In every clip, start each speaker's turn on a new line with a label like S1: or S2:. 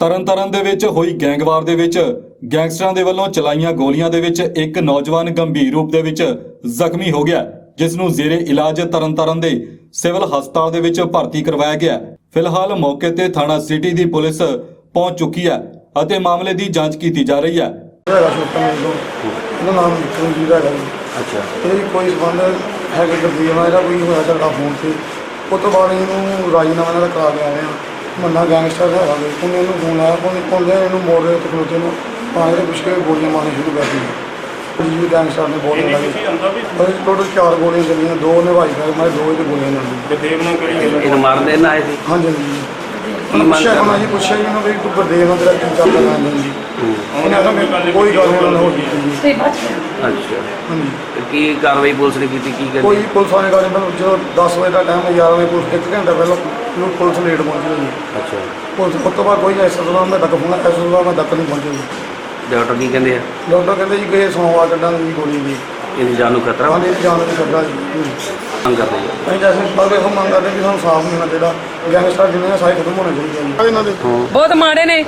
S1: ਤਰਨਤਾਰਨ ਦੇ ਵਿੱਚ ਹੋਈ ਗੈਂਗਵਾਰ ਦੇ ਵਿੱਚ ਗੈਂਗਸਟਰਾਂ ਦੇ ਵੱਲੋਂ ਚਲਾਈਆਂ ਗੋਲੀਆਂ ਦੇ ਵਿੱਚ ਇੱਕ ਨੌਜਵਾਨ ਗੰਭੀਰ ਰੂਪ ਦੇ ਵਿੱਚ ਜ਼ਖਮੀ ਹੋ ਗਿਆ। ਜਿਸ ਨੂੰ ਜ਼ੇਰੇ ਇਲਾਜ ਤਰਨਤਾਰਨ ਦੇ ਸਿਵਲ ਹਸਪਤਾਲ ਦੇ ਵਿੱਚ ਭਰਤੀ ਕਰਵਾਇਆ ਗਿਆ। ਫਿਲਹਾਲ ਮੌਕੇ ਤੇ ਥਾਣਾ ਸਿਟੀ ਦੀ ਪੁਲਿਸ ਪਹੁੰਚ ਚੁੱਕੀ ਹੈ ਅਤੇ ਮਾਮਲੇ ਦੀ ਜਾਂਚ ਕੀਤੀ ਜਾ ਰਹੀ ਹੈ।
S2: ਹੈਗਾ ਛੋਟਾ ਮੇਰੇ ਤੋਂ ਉਹਦਾ ਨਾਮ ਵਿਕਰਮਜੀਤ ਹੈਗਾ ਜੀ।
S3: ਅੱਛਾ।
S2: ਇਹਦੀ ਕੋਈ ਸੰਬੰਧ ਹੈਗੇ ਗਰਦੀਪ ਨਾਲ ਇਹਦਾ ਕੋਈ ਹੋਇਆ ਝਗੜਾ ਫੋਨ ਤੇ ਉਸ ਤੋਂ ਬਾਅਦ ਇਹਨੂੰ ਰਾਜੀਨਾਮਾ ਨਾਲ ਕਰਾ ਕੇ ਆਏ ਆ ਮੰਨਾ ਗੈਂਗਸਟਰ ਹੈਗਾ ਉਹਨੇ ਇਹਨੂੰ ਫੋਨ ਲਾਇਆ ਉਹਨੇ ਕੋਲੇ ਇਹਨੂੰ ਮੋੜ ਦੇ ਉੱਤੇ ਖਲੋਤੇ ਨੂੰ। ਪਾਣੀ ਦੇ ਪੁੱਛ ਕੇ ਗੋਲੀਆਂ ਮਾਰਨੀਆਂ ਸ਼ੁਰੂ ਕਰ ਦਿੱਤੀਆਂ। ਜੀ ਗੈਂਗਸਟਰ ਨੇ ਬਹੁਤ ਲਾਈ ਪਰ ਟੋਟਲ ਚਾਰ ਗੋਲੀਆਂ ਚੱਲੀਆਂ ਦੋ ਨੇ ਭਾਈ ਸਾਹਿਬ ਮਾਰੇ ਦੋ ਇਹਦੇ ਗੋਲੀਆਂ ਨਾਲ
S4: ਗੁਰਦੇਵ ਨਾਲ ਕਿਹੜੀ
S3: ਇਹਨੂੰ ਮਾਰਨ ਦੇ ਨਾ ਆਏ ਸੀ।
S2: ਹਾਂਜੀ ਹਾਂਜੀ।
S3: ਕੀ ਮੰਗ
S2: ਪੁੱਛਿਆ
S3: ਕਰਨਾ?
S2: ਜੀ ਪੁੱਛਿਆ ਜੀ ਉਹਨੂੰ ਵੀ ਤੂੰ ਗੁਰਦੇਵ ਨਾਲ ਤੇਰਾ ਕੀ ਚੱਲਦਾ ਨਾ ਜੀ ਉਹਨੇ ਵੀ ਕੋਈ ਗੱਲ ਨਹੀਂ। ਹੋ ਗਈ ਜੀ
S3: ਅੱਛਾ।
S2: ਹਾਂਜੀ।
S3: ਤੇ ਕੀ ਕਾਰਵਾਈ ਪੁਲਿਸ ਨੇ ਕੀਤੀ ਕੀ
S2: ਕੋਈ
S3: ਕਹਿੰਦੇ
S2: ਪੁਲਿਸ ਵਾਲੇ ਗੱਲ ਨਹੀਂ ਜਦੋਂ 10 ਵਜੇ ਦਾ ਟਾਈਮ ਹੈ 11 ਵਜੇ ਪੁਲਿਸ ਇੱਕ ਘੰਟਾ ਪਹਿਲਾਂ ਨੂੰ ਪੁਲਿਸ ਲੇਟ ਪਹੁੰਚੀ ਹੋਈ। ਹੈ।
S3: ਅੱਛਾ।
S2: ਪੁਲਿਸ ਉਸ ਤੋਂ ਬਾਅਦ ਕੋਈ ਐਸਐਸ ਦਾ ਮੈਂ ਤੱਕ ਫੋਨ ਐਸਐਸ ਦਾ ਮੈਂ ਤੱਕ ਨਹੀਂ ਪਹੁੰਚੀ
S3: ਡਾਕਟਰ ਕੀ ਕਹਿੰਦੇ ਆ?
S2: ਡਾਕਟਰ ਕਹਿੰਦੇ ਜੀ ਕਿ ਸੋਮਵਾਰ ਕੱਢਾਂਗੇ ਜੀ ਗੋਲੀ ਦੀ
S3: ਇਹਦੀ ਜਾਨ ਨੂੰ ਖਤਰਾ? ਵਾ?
S2: ਹਾਂ ਜੀ ਜਾਨ ਨੂੰ ਕੱਢਾ ਜੀ।
S3: ਮੰਗ ਕਰਦੇ ਆ।
S2: ਅਸੀਂ ਜੈਸੇ ਬਾਅਦ ਇਹ ਮੰਗ ਕਰਦੇ ਵੀ ਸਾਨੂੰ ਸਾਫ਼ ਮਿਲਣਾ ਚਾਹੀਦਾ। ਗੈਂਗਸਟਰ ਜਿੰਨੇ ਆ ਸਾਰੇ ਖਤਮ ਹੋਣੇ ਚਾਹੀਦੇ ਆ ਜੀ ਇਹਨਾਂ ਦੇ।
S5: ਬਹੁਤ ਮਾੜੇ ਨੇ।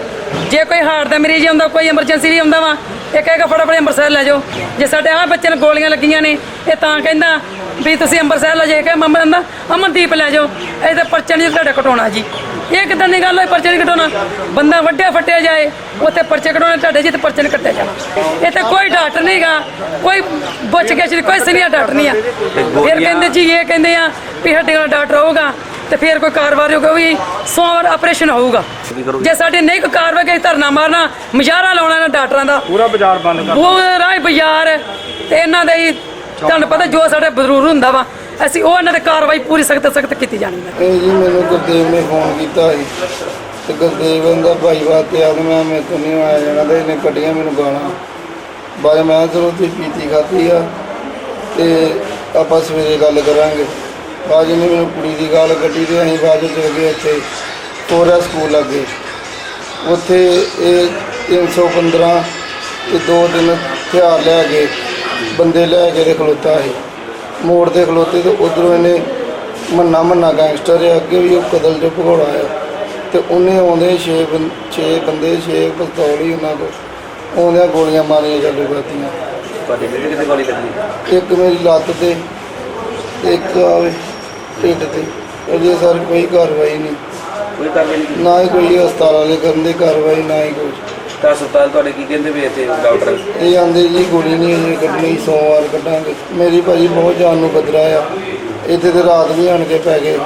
S5: ਜੇ ਕੋਈ ਹਾਰਟ ਦਾ ਮਰੀਜ਼ ਆਉਂਦਾ ਕੋਈ ਐਮਰਜੈਂਸੀ ਵੀ ਆਉਂਦਾ ਵਾ ਇਹ ਕਹੇਗਾ ਫਟਾਫਟ ਅੰਮ੍ਰਿਤਸਰ ਲੈ ਜਾਓ। ਜੇ ਸਾਡੇ ਆਹ ਬੱਚੇ ਨੂੰ ਗੋਲੀਆਂ ਲੱਗੀਆਂ ਨੇ ਇਹ ਤਾਂ ਕਹਿੰਦਾ ਵੀ ਤੁਸੀਂ ਅੰਮ੍ਰਿਤਸਰ ਲੈ ਜਾਏ ਕਿ ਮੰਮਾ ਕਹਿੰਦਾ ਅਮਨਦੀਪ ਲੈ ਜਾਓ। ਇਹ ਤਾਂ ਪਰਚਾ ਨਹੀਂ ਤੁਹਾਡਾ ਕਟਾਉਣਾ ਜੀ। ਇਹ ਕਿਦਾਂ ਦੀ ਗੱਲ ਹੋਈ ਪਰਚਾ ਨਹੀਂ ਕਟਾਉਣਾ? ਬੰਦਾ ਵੱਡਿਆ ਫੱਟਿਆ ਜਾਏ ਉੱਥੇ ਪਰਚੇ ਕਟਾਉਣੇ ਤੁਹਾਡੇ ਜੀ ਤੇ ਪਰਚੇ ਨਹੀਂ ਕੱਟਿਆ ਜਾਣਾ। ਇਹ ਤਾਂ ਕੋਈ ਡਾਕਟਰ ਨਹੀਂਗਾ ਕੋਈ ਗਿੱਛ ਨਹੀਂ ਕੋਈ ਸੀਨੀਅਰ ਡਾਕਟਰ ਨਹੀਂ ਆ। ਫਿਰ ਕਹਿੰਦੇ ਜੀ ਇਹ ਕਹਿੰਦੇ ਆ ਵੀ ਸਾਡੇ ਕੋਲ ਡਾਕਟਰ ਹੋਊਗਾ। ਤੇ ਫਿਰ ਕੋਈ ਕਾਰਵਾਈ ਹੋਊਗਾ ਵੀ ਸੋਮਵਾਰ ਆਪਰੇਸ਼ਨ ਹੋਊਗਾ। ਜੇ ਸਾਡੇ ਨਹੀਂ ਕੋਈ ਕਾਰਵਾਈ ਕੀਤੀ ਧਰਨਾ ਮਾਰਨਾ ਮੁਜ਼ਾਹਰਾ ਲਾਉਣਾ ਇਹਨਾਂ ਡਾਕਟਰਾਂ ਦਾ।
S4: ਪੂਰਾ ਬਾਜ਼ਾਰ ਬੰਦ ਕਰ
S5: ਪੂਰਾ ਹੀ ਬਾਜ਼ਾਰ ਤੇ ਇਹਨਾਂ ਦੇ ਹੀ ਤੁਹਾਨੂੰ ਪਤਾ ਜੋ ਸਾਡੇ ਬਜ਼ਰੂਰ ਹੁੰਦਾ ਵਾ ਅਸੀਂ ਉਹ ਇਹਨਾਂ ਤੇ ਕਾਰਵਾਈ ਪੂਰੀ ਸਖਤ ਸਖਤ ਕੀਤੀ ਜਾਣੀ ਹੈ।
S2: ਇਹ ਜੀ ਮੈਨੂੰ ਗੁਰਦੇਵ ਨੇ ਫੋਨ ਕੀਤਾ ਸੀ। ਤੇ ਗੁਰਦੇਵ ਕਹਿੰਦਾ ਭਾਈ ਵਾਸਤੇ ਆ ਮੈਂ ਮੇਰੇ ਤੋਂ ਨਹੀਂ ਆਇਆ ਜਾਣਾ ਤੇ ਇਹਨੇ ਕੱਢੀਆਂ ਮੈਨੂੰ ਗਾਲਾਂ। ਬਾਅਦ ਮੈਂ ਚਲੋ ਤੁਸੀਂ ਪੀਤੀ ਖਾਧੀ ਆ ਤੇ ਆਪਾਂ ਸਵੇਰੇ ਗੱਲ ਕਰਾਂਗੇ। ਬਾਅਦ ਨੇ ਮੈਨੂੰ ਕੁੜੀ ਦੀ ਗੱਲ ਕੱਢੀ ਤੇ ਅਸੀਂ ਬਾਅਦ ਚ ਚਲੇ ਗਏ ਇੱਥੇ ਕੋਰਾ ਸਕੂਲ ਲੱਗੇ। ਉੱਥੇ ਇਹ 315 ਤੇ ਦੋ ਦਿਨ ਹਥਿਆਰ ਲੈ ਕੇ ਬੰਦੇ ਲੈ ਕੇ ਤੇ ਖਲੋਤਾ ਸੀ ਮੋੜ ਤੇ ਖਲੋਤੇ ਤੇ ਉਧਰੋਂ ਇਹਨੇ ਮੰਨਾ ਮੰਨਾ ਗੈਂਗਸਟਰ ਹੈ ਅੱਗੇ ਵੀ ਉਹ ਕਦਲ ਜੋ ਭਗੌੜਾ ਆ। ਤੇ ਉਹਨੇ ਆਉਂਦੇ 6 6 ਬੰਦੇ 6 ਪਿਸਤੌਲ ਹੀ ਉਹਨਾਂ ਕੋਲ। ਆਉਂਦਿਆਂ ਗੋਲੀਆਂ ਮਾਰੀਆਂ ਚਾਲੂ ਕਰਤੀਆਂ।
S3: ਤੁਹਾਡੇ ਕਿਤੇ ਗੋਲੀ ਲੱਗੀ
S2: ਇੱਕ ਮੇਰੀ ਲੱਤ ਤੇ ਇੱਕ ਆਵੇ ਢਿੱਡ ਤੇ। ਅਜੇ ਸਰ ਕੋਈ ਕਾਰਵਾਈ ਨਹੀਂ।
S3: ਕੋਈ ਕਾਰਵਾਈ ਨਹੀਂ। ਕੀਤੀ
S2: ਨਾ ਹੀ ਕੋਈ ਹਸਪਤਾਲ ਵਾਲੇ ਕਰਨ ਦੀ ਕਾਰਵਾਈ ਨਾ ਹੀ ਕੁਝ
S3: ਤਾਂ ਹਸਪਤਾਲ ਤੁਹਾਡੇ ਕੀ ਕਹਿੰਦੇ ਵੀ ਇੱਥੇ ਡਾਕਟਰ?
S2: ਇਹ ਆਂਦੇ ਜੀ ਗੋਲੀ ਨਹੀਂ ਅਜੇ ਕੱਢਣੀ ਸੋਮਵਾਰ ਕੱਢਾਂਗੇ। ਮੇਰੀ ਭਾਜੀ ਬਹੁਤ ਜਾਨ ਨੂੰ ਖਤਰਾ ਆ। ਇੱਥੇ ਤੇ ਰਾਤ ਵੀ ਆਣ ਕੇ ਪੈ ਗਏ।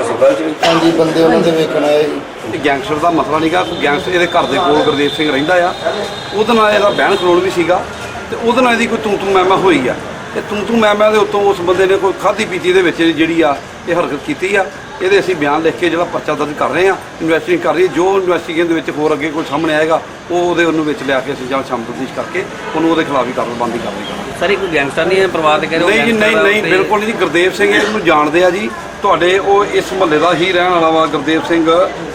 S3: ਹਸਪਤਾਲ ਚ ਵੀ?
S2: ਹਾਂਜੀ ਬੰਦੇ ਉਹਨਾਂ ਦੇ ਵੇਖਣ ਆਏ ਸੀ
S6: ਇਹ ਗੈਂਗਸਟਰ ਦਾ ਮਸਲਾ ਨਹੀਂਗਾ ਗੈਂਗਸਟਰ ਇਹਦੇ ਘਰ ਦੇ ਕੋਲ ਗੁਰਦੇਵ ਸਿੰਘ ਰਹਿੰਦਾ ਆ। ਉਹਦੇ ਨਾਲ ਇਹਦਾ ਬਹਿਣ ਖਲੋਣ ਵੀ ਸੀਗਾ। ਤੇ ਉਹਦੇ ਨਾਲ ਇਹਦੀ ਕੋਈ ਤੂੰ ਤੂੰ ਮੈਂ ਮੈਂ ਹੋਈ ਆ। ਤੇ ਤੂੰ ਤੂੰ ਮੈਂ ਮੈਂ ਦੇ ਉੱਤੋਂ ਉਸ ਬੰਦੇ ਨੇ ਕੋਈ ਖਾਦੀ ਪੀਤੀ ਦੇ ਵਿੱਚ ਜਿਹੜੀ ਆ ਇਹ ਹਰਕਤ ਕੀਤੀ ਆ। ਇਹਦੇ ਅਸੀਂ ਬਿਆਨ ਲਿਖ ਕੇ ਜਿਹੜਾ ਪਰਚਾ ਦਰਜ ਕਰ ਰਹੇ ਆ ਇਨਵੈਸਟਿਗੇਸ਼ਨ ਕਰ ਰਹੀ ਹੈ। ਜੋ ਇਨਵੈਸਟੀਗੇਸ਼ਨ ਦੇ ਵਿੱਚ ਹੋਰ ਅੱਗੇ ਕੋਈ ਸਾਹਮਣੇ ਆਏਗਾ ਉਹ ਉਹਦੇ ਉਹਨੂੰ ਵਿੱਚ ਲਿਆ ਕੇ ਅਸੀਂ ਜਾਂ ਸ਼ਾਮ ਤਫਤੀਸ਼ ਕਰਕੇ ਉਹਨੂੰ ਉਹਦੇ ਖਿਲਾਫ ਹੀ ਕਾਰਵਾਈ ਕਾਰਵਾਈ ਕਰਾਂਗੇ।
S3: ਸਰ ਇਹ ਕੋਈ ਗੈਂਗਸਟਰ ਨਹੀਂ ਹੈ ਪਰਿਵਾਰ ਦੇ ਕਹਿ ਰਹੇ
S6: ਨਹੀਂ ਜੀ ਨਹੀਂ ਨਹੀਂ ਬਿਲਕੁਲ ਨਹੀਂ ਗੁਰਦੇਵ ਸਿੰਘ ਇਹਨੂੰ ਜਾਣਦੇ ਆ ਜੀ। ਤੁਹਾਡੇ ਉਹ ਇਸ ਮੁਹੱਲੇ ਦਾ ਹੀ ਰਹਿਣ ਵਾਲਾ ਵਾ ਗੁਰਦੇਵ ਸਿੰਘ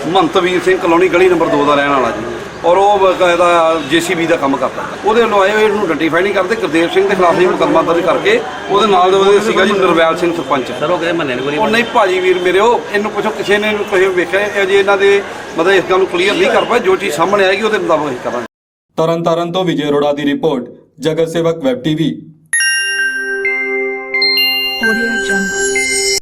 S6: ਮਹੰਤਵੀਰ ਸਿੰਘ ਕਲੋਨੀ ਗਲੀ ਨੰਬਰ 2 ਦਾ ਰਹਿਣ ਵਾਲਾ ਜੀ। ਔਰ ਉਹ ਇਹਦਾ ਜੀਸੀਬੀ ਦਾ ਕੰਮ ਕਰਦਾ। ਉਹਦੇ ਵੱਲੋਂ ਆਏ ਹੋਏ ਇਹਨੂੰ ਆਇਡੈਂਟੀਫਾਈ ਨਹੀਂ ਕਰਦੇ ਗੁਰਦੇਵ ਸਿੰਘ ਦੇ ਖਿਲਾਫ ਹੀ ਮੁਕੱਦਮਾ ਦਰਜ ਕਰਕੇ ਉਹਦੇ ਨਾਲ ਦੇ ਉਹਦੇ ਸੀਗਾ ਜੀ ਨਿਰਵੈਲ ਸਿੰਘ ਸਰਪੰਚ।
S3: ਸਰ ਉਹ ਕਹਿੰਦੇ ਮੰਨੇ ਨੇ ਗੋਲੀ
S6: ਉਹ ਨਹੀਂ ਭਾਜੀ ਵੀਰ ਮੇਰੇ ਉਹ ਇਹਨੂੰ ਪੁੱਛੋ ਕਿਸੇ ਨੇ ਇਹਨੂੰ ਕੋਈ ਵੇਖਿਆ ਇਹ ਜੇ ਇਹਨਾਂ ਦੇ ਮਤਲਬ ਇਸ ਗੱਲ ਨੂੰ ਕਲੀਅਰ ਨਹੀਂ ਕਰ ਪਾਏ ਜੋ ਚੀਜ਼ ਸਾਹਮਣੇ ਆਏਗੀ ਉਹਦੇ ਮੁਤਾਬਕ ਅਸੀਂ ਕਰਾਂਗੇ।
S1: ਤਰਨਤਾਰਨ ਤੋਂ ਵਿਜੇ ਅਰੋੜਾ ਦੀ ਰਿਪੋਰਟ ਜਗਤ ਸੇਵਕ ਵੈਬ ਟੀਵੀ.